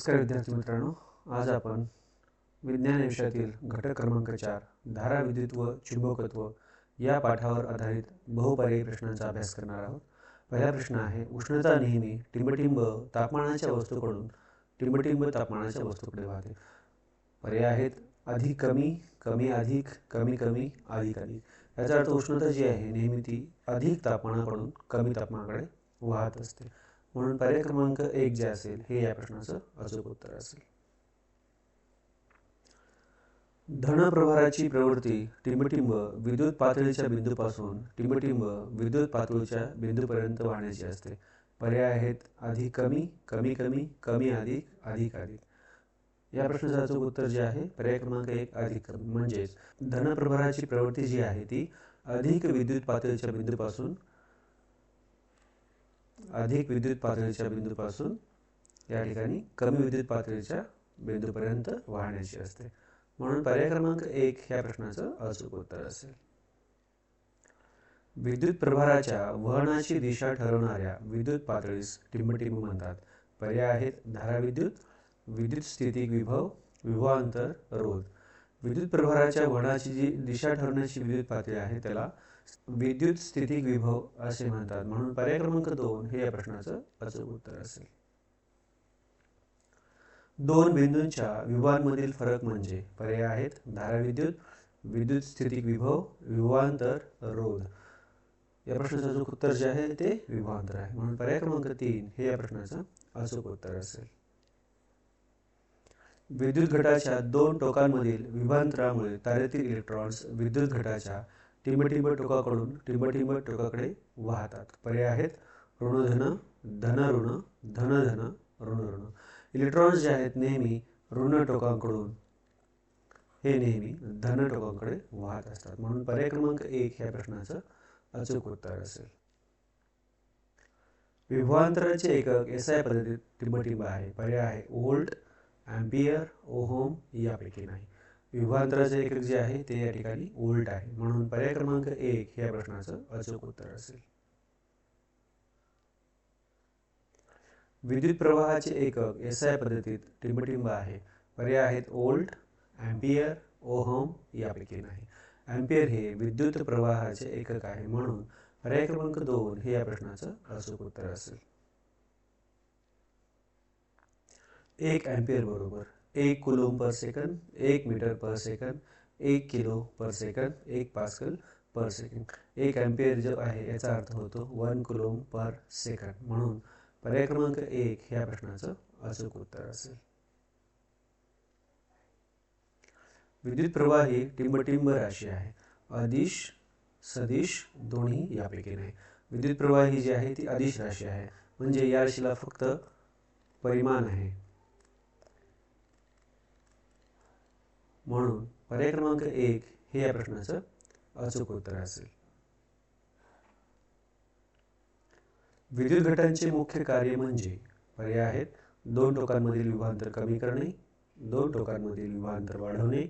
नमस्कार विद्यार्थी मित्रांनो. आज आपण विज्ञान विषयातील घटक क्रमांक चार धारा विद्युत व चुंबकत्व या पाठावर आधारित बहुपर्यायी प्रश्नांचा अभ्यास करणार आहोत. पहिला प्रश्न आहे उष्णता नेहमी टिंबटिंब तापमानाच्या वस्तूकडून टिंबटिंब तापमानाच्या वस्तूकडे वाहते. पर्याय आहेत अधिक कमी कमी अधिक कमी कमी अधिक अधिक याचा अर्थ उष्णता जी आहे नेहमी ती अधिक तापमानाकडून कमी तापमानाकडे वाहत असते. म्हणून पर्याय क्रमांक एक जे असेल हे या प्रश्नाचं अचूक उत्तर असेल. धनप्रभाराची प्रवृत्ती टिंबटिंब विद्युत पातळीच्या बिंदूपासून टिंबटिंब विद्युत पातळीच्या बिंदूपर्यंत वाहण्याची असते. पर्याय आहेत अधिक कमी कमी कमी कमी अधिक अधिक अधिक. या प्रश्नाचं अचूक उत्तर जे आहे पर्याय क्रमांक एक अधिक कमी. म्हणजेच धनप्रभाराची प्रवृत्ती जी आहे ती अधिक विद्युत पातळीच्या बिंदूपासून अधिक विद्युत पातळीच्या बिंदूपासून या ठिकाणी कमी विद्युत पातळीच्या बिंदूपर्यंत वाहण्याची असते. म्हणून पर्याय क्रमांक एक ह्या प्रश्नाचं अचूक उत्तर असेल. विद्युत प्रभाराच्या वहनाची दिशा ठरवणाऱ्या विद्युत पातळीस टिंबटिंब म्हणतात. पर्याय आहेत धाराविद्युत विद्युत स्थिती विभव विभवांतर रोध. विद्युत प्रभाराच्या वहनाची जी दिशा ठरवण्याची विद्युत पातळी आहे त्याला विद्युत स्थितिक विभव असे म्हणतात. म्हणून पर्याय क्रमांक दोन हे या प्रश्नाचं अचूक उत्तर असेल. दोन बिंदूंच्या विभागांमधील फरक म्हणजे पर्याय आहेत. धाराविद्युत विद्युत स्थितिक विभव विभवांतर रोध. या प्रश्नाचं अचूक उत्तर जे आहे ते विभवांतर आहे. म्हणून पर्याय क्रमांक तीन हे या प्रश्नाचं अचूक उत्तर असेल. विद्युत घटाच्या दोन टोकांमधील विभांतरामुळे तारेतील इलेक्ट्रॉन्स विद्युत घटाच्या टिंबटिंब टोकाकडून टिंबटिंब टोकाकडे वाहतात. पर्याय आहेत ऋणधन धन ऋण धन धन ऋण ऋण इलेक्ट्रॉन्स जे आहेत नेहमी ऋण टोकांकडून हे नेहमी धन टोकांकडे वाहत असतात. म्हणून पर्याय क्रमांक एक ह्या प्रश्नाचं अचूक उत्तर असेल. विभवांतराचे एकक एस आय पद्धतीत टिंबटिंब आहे. पर्याय आहे ओल्ड अँपियर ओहोम यापैकी नाही. विभवांतराचे एकक जे आहे ते या ठिकाणी उलट आहे. म्हणून पर्याय क्रमांक एक ह्या प्रश्नाचं अचूक उत्तर असेल. विद्युत प्रवाहाचे एकक एस आय पद्धतीत टिंबटिंब आहे. पर्याय आहेत ओल्ट अँपियर ओहम यापैकी नाही. अँपियर हे विद्युत प्रवाहाचे एकक आहे. म्हणून पर्याय क्रमांक दोन हे या प्रश्नाचं अचूक उत्तर असेल. एक अँपियर बरोबर. एक कुलोम पर सेकंद एक मीटर पर सेकंद एक किलो पर सेकंद एक पास्कल पर सेकंद एक अँपियर जो आहे याचा अर्थ होतो वन कुलोम पर सेकंद म्हणून पर्याय क्रमांक एक ह्या प्रश्नाचं अचूक उत्तर असेल. विद्युत प्रवाह ही टिंबटिंब राशी आहे. अदिश सदिश दोन्ही यापैकी नाही. विद्युत प्रवाह ही जी आहे ती अदिश राशी आहे. म्हणजे या राशीला फक्त परिमाण आहे. म्हणून पर्याय क्रमांक एक हे या प्रश्नाचं अचूक उत्तर असेल. विद्युत घटांचे मुख्य कार्य म्हणजे पर्याय आहेत. दोन टोकांमधील विभांतर कमी करणे दोन टोकांमधील विभांतर वाढवणे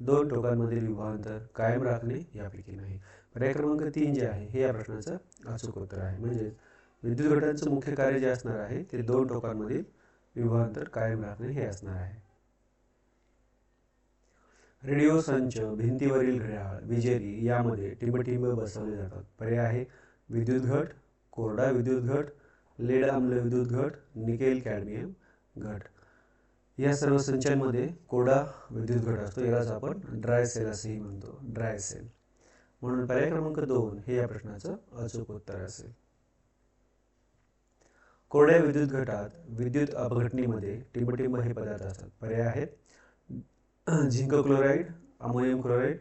दोन टोकांमधील विभांतर कायम राखणे यापैकी नाही. पर्याय क्रमांक तीन जे आहे हे या प्रश्नाचं अचूक उत्तर आहे. म्हणजे विद्युत घटांचं मुख्य कार्य जे असणार आहे ते दोन टोकांमधील विभांतर कायम राखणे हे असणार आहे. रेडिओ संच भिंतीवरील घड्याळ विजेरी यामध्ये टिंबटिंब बसवले जातात. पर्याय आहे विद्युत घट कोरडा विद्युत घट लेड आम्ल विद्युत घट निकेल कॅडमियम घट. या सर्व संचांमध्ये कोरडा विद्युत घट असतो यालाच आपण ड्राय सेल असेही म्हणतो. Dry cell. म्हणून पर्याय क्रमांक दोन हे या प्रश्नाचं अचूक उत्तर असेल. कोरड्या विद्युत घटात विद्युत अपघटनीमध्ये टिंबटिंब हे पदार्थ असतात. पर्याय आहेत zinc chloride ammonium chloride.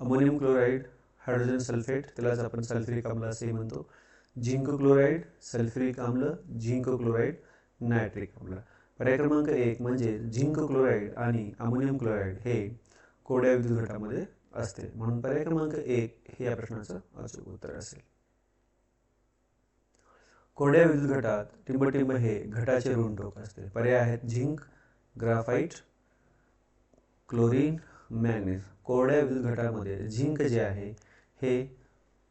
Ammonium chloride hydrogen sulphate त्यालाच आपण सल्फ्रिक आम्ल असेही म्हणतो. झिंक क्लोराईड सल्फ्रिक आम्ल झिंक क्लोराईड नायट्रिक आम्ल. पर्याय क्रमांक एक म्हणजे झिंक क्लोराईड आणि अमोनियम क्लोराईड हे कोड्या विद्युत घटामध्ये असते. म्हणून पर्याय क्रमांक एक हे या प्रश्नाचं अचूक उत्तर असेल. कोड्या विद्युत घटात टिंबटिंब हे घटाचे ऋण टोक असते. पर्याय आहेत झिंक ग्राफाईट क्लोरीन मॅग्नेस कोरड्या विद्युत घटामध्ये झिंक जे आहे हे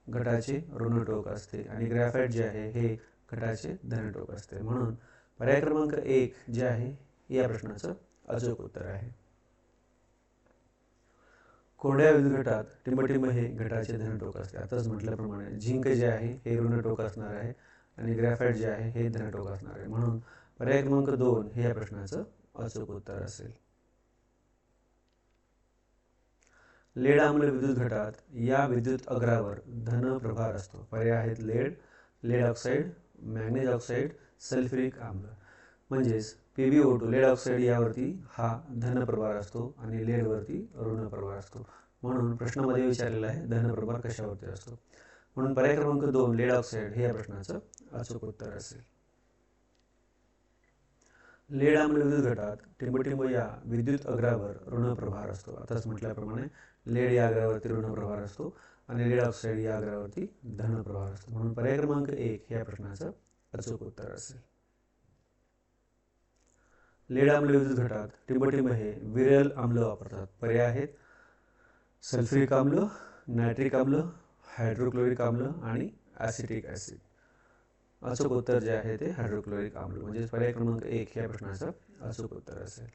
घटाचे ऋणटोक असते आणि ग्रॅफाईट जे आहे हे घटाचे धनटोक असते. म्हणून पर्याय क्रमांक एक जे आहे या प्रश्नाचं अचूक उत्तर आहे. कोरड्या विद्युत घटात टिंबटिंब हे घटाचे धनटोक असते. आताच म्हटल्याप्रमाणे झिंक जे आहे हे ऋणटोक असणार आहे आणि ग्रॅफाईट जे आहे हे धनटोक असणार आहे. म्हणून पर्याय क्रमांक दोन हे या प्रश्नाचं अचूक उत्तर असेल. लेड आम्ल विद्युत घटात या विद्युत अग्रावर धन प्रभार असतो. पर्याय आहेत lead lead oxide manganese oxide sulphuric आम्ल म्हणजेच P B O two lead oxide यावरती हा धन प्रभार असतो आणि लेडवरती ऋण प्रभार असतो. म्हणून प्रश्नामध्ये विचारलेला आहे धन प्रभार कशावरती असतो? म्हणून पर्याय क्रमांक दोन लेड ऑक्साईड हे या प्रश्नाचं अचूक उत्तर असेल. लेड आम्ल विद्युत घटात टिंबटिंब या विद्युत अग्रावर ऋण प्रभार असतो. आताच म्हटल्याप्रमाणे लेड या अग्रावरती ऋण प्रभार असतो आणि लेड ऑक्साईड या अग्रावरती धन प्रभार असतो. म्हणून पर्याय क्रमांक एक या प्रश्नाचं अचूक उत्तर असेल. लेड आम्ल विद्युत घटात टिंबटिंब हे विरल आम्ल वापरतात. पर्याय आहेत सल्फ्युरिक आम्ल नायट्रिक आम्ल हायड्रोक्लोरिक आम्ल आणि ॲसिटिक ॲसिड. अचूक उत्तर जे आहे ते हायड्रोक्लोरिक आम्ल म्हणजे पर्याय क्रमांक एक या प्रश्नाचं अचूक उत्तर असेल.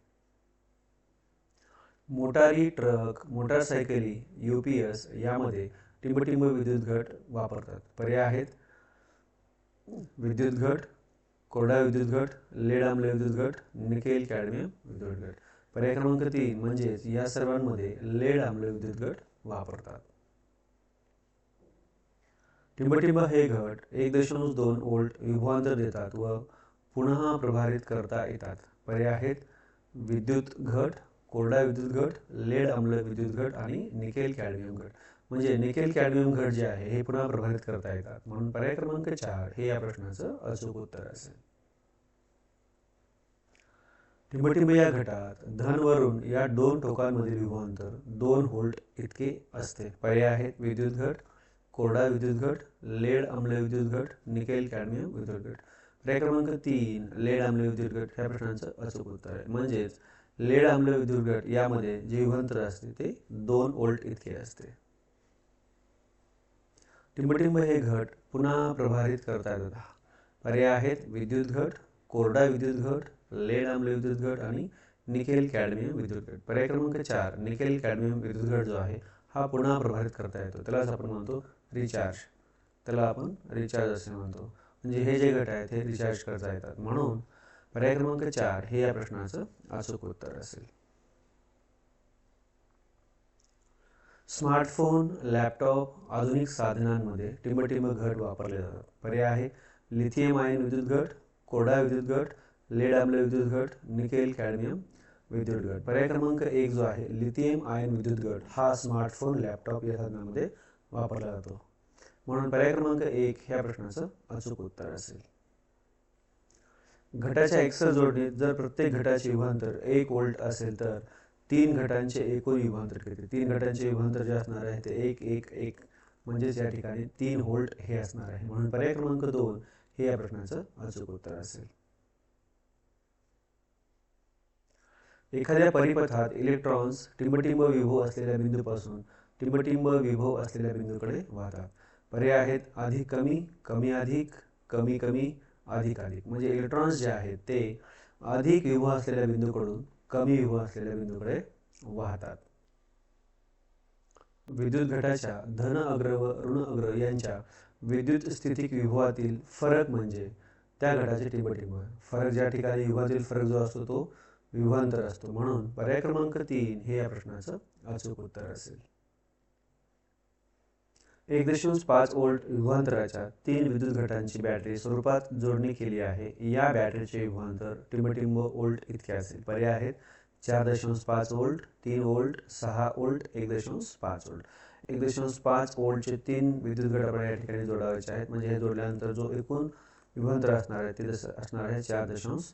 मोटारी ट्रक मोटारसायकली यू पी एस यामध्ये टिंबटिंब विद्युत घट वापरतात. पर्याय आहेत. विद्युत घट कोरडा विद्युत घट लेड आम्ल विद्युत घट निकेल कॅडमियम विद्युत घट. पर्याय क्रमांक तीन म्हणजेच या सर्वांमध्ये लेड आम्ल विद्युत घट वापरतात. टिंबटिंब हे घट एक दशांश दोन वोल्ट विभवांतर देतात व पुन्हा प्रभारित करता येतात. पर्याय आहेत विद्युत घट कोरडा विद्युत घट लेड आम्ल विद्युत घट आणि निकेल कॅडमियम घट. म्हणजे निकेल कॅडमियम घट जे आहे हे पुन्हा प्रभावित करता येतात. म्हणून पर्याय क्रमांक चार हे या प्रश्नाचं अचूक उत्तर असेल. टिंबटिंब या घटात धन वरून या दोन टोकांमधील विभवांतर दोन व्होल्ट इतके असते. पर्याय आहेत विद्युत घट कोरडा विद्युत घट लेड आम्ल विद्युत घट निकेल कॅडमियम विद्युत घट. पर्याय क्रमांक तीन लेड आम्ल विद्युत घट ह्या प्रश्नाचं अचूक उत्तर आहे. म्हणजेच लेड आम्ल विद्युत घट यामध्ये जे विभवांतर असते ते दोन वोल्ट इतके असते. टिंबटिंब हे घट पुन्हा प्रभारित करता येतात पर्याय आहेत विद्युत घट कोरडा विद्युत घट लेड आम्ल विद्युत घट आणि निकेल कॅडमियम विद्युत घट. पर्याय क्रमांक चार निकेल कॅडमियम विद्युत घट जो आहे हा पुन्हा प्रभारित करता येतो. त्यालाच आपण म्हणतो रिचार्ज त्याला आपण रिचार्ज असे म्हणतो. म्हणजे हे जे गट आहेत हे रिचार्ज करता येतात. म्हणून पर्याय क्रमांक चार हे या प्रश्नाचं अचूक उत्तर असेल. स्मार्टफोन लॅपटॉप आधुनिक साधनांमध्ये टिंबटिंब घट वापरले जातात. पर्याय आहे लिथियम आयन विद्युत घट कोरडा विद्युत घट लेड आम्ल विद्युत घट निकेल कॅडमियम विद्युत घट. पर्याय क्रमांक एक जो आहे लिथियम आयन विद्युत घट हा स्मार्टफोन लॅपटॉप या साधनामध्ये वापरला जातो. म्हणून पर्याय क्रमांक एक ह्या प्रश्नाचं अचूक उत्तर असेल. घटाच्या एक्सल जोडणीत जर प्रत्येक घटाचे विभांतर एक वोल्ट असेल तर तीन घटांचे एकूण विभांतर किती? तीन घटांचे विभांतर जे असणार आहे ते एक एक एक. म्हणजेच या ठिकाणी तीन व्होल्ट हे असणार आहे. म्हणून पर्याय क्रमांक दोन हे या प्रश्नाचं अचूक उत्तर असेल. एखाद्या परिपथात इलेक्ट्रॉन्स टिंबटिंब विभव असलेल्या बिंदूपासून टिंबटिंब विभव असलेल्या बिंदूकडे वाहतात. पर्याय आहेत अधिक कमी कमी अधिक कमी कमी अधिक अधिक. म्हणजे इलेक्ट्रॉन्स जे आहेत ते अधिक विवाह असलेल्या बिंदूकडून कमी विवाह असलेल्या बिंदूकडे वाहतात. विद्युत घटाच्या धन अग्र व ऋण अग्र यांच्या विद्युत स्थितिक विभवातील फरक म्हणजे त्या घटाचे टिंबटिंब फरक ज्या ठिकाणी विभातील फरक जो असतो तो विभांतर असतो. म्हणून पर्याय क्रमांक तीन हे या प्रश्नाचं अचूक उत्तर असेल. एक दशांश पाच वोल्ट विभांतराच्या तीन विद्युत घटांची बॅटरी स्वरूपात जोडणी केली आहे. या बॅटरीचे विभांतर टिंबटिंब वोल्ट इतके असेल. पर्याय आहेत. चार दशांश पाच वोल्ट तीन वोल्ट सहा वोल्ट एक दशांश पाच वोल्ट एक दशांश पाच वोल्टचे तीन विद्युत घट आपण या ठिकाणी जोडावायचे आहेत. म्हणजे हे जोडल्यानंतर जो एकूण विभांतर असणार आहे ते असणार आहे चार दशांश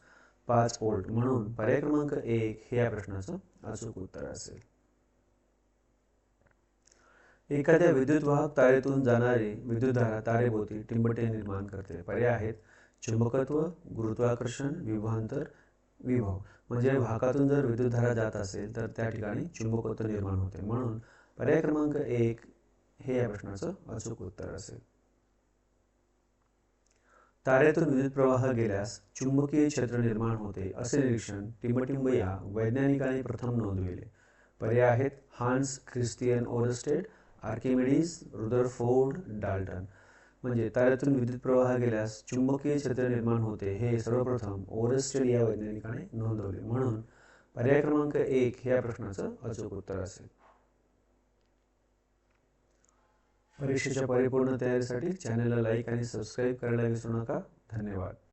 पाच वोल्ट म्हणून पर्याय क्रमांक एक हे या प्रश्नाचं अचूक उत्तर असेल. एखाद्या विद्युत वाहक तारेतून जाणारी विद्युतधारा तारेभोवती टिंबटे निर्माण करते. पर्याय आहेत. चुंबकत्व गुरुत्वाकर्षण विभांतर विभव. म्हणजे वाहकातून जर विद्युतधारा जात असेल तर त्या ठिकाणी चुंबकत्व निर्माण होते. म्हणून पर्याय क्रमांक एक हे या प्रश्नाचं अचूक उत्तर असेल. ताऱ्यातून विद्युत प्रवाह गेल्यास चुंबकीय क्षेत्र निर्माण होते असे निरीक्षण टिंबटिंब या वैज्ञानिकांनी प्रथम नोंदविले. पर्याय आहेत. Hans Christian Oersted Archimedes Rutherford Dalton. म्हणजे ताऱ्यातून विद्युत प्रवाह गेल्यास चुंबकीय क्षेत्र निर्माण होते. हे सर्वप्रथम ओरेस्टेड या वैज्ञानिकाने नोंदवले. म्हणून पर्याय क्रमांक एक ह्या प्रश्नाचं अचूक उत्तर असेल. परीक्षेच्या परिपूर्ण तयारीसाठी चॅनलला लाईक आणि सबस्क्राईब करायला विसरू नका. धन्यवाद.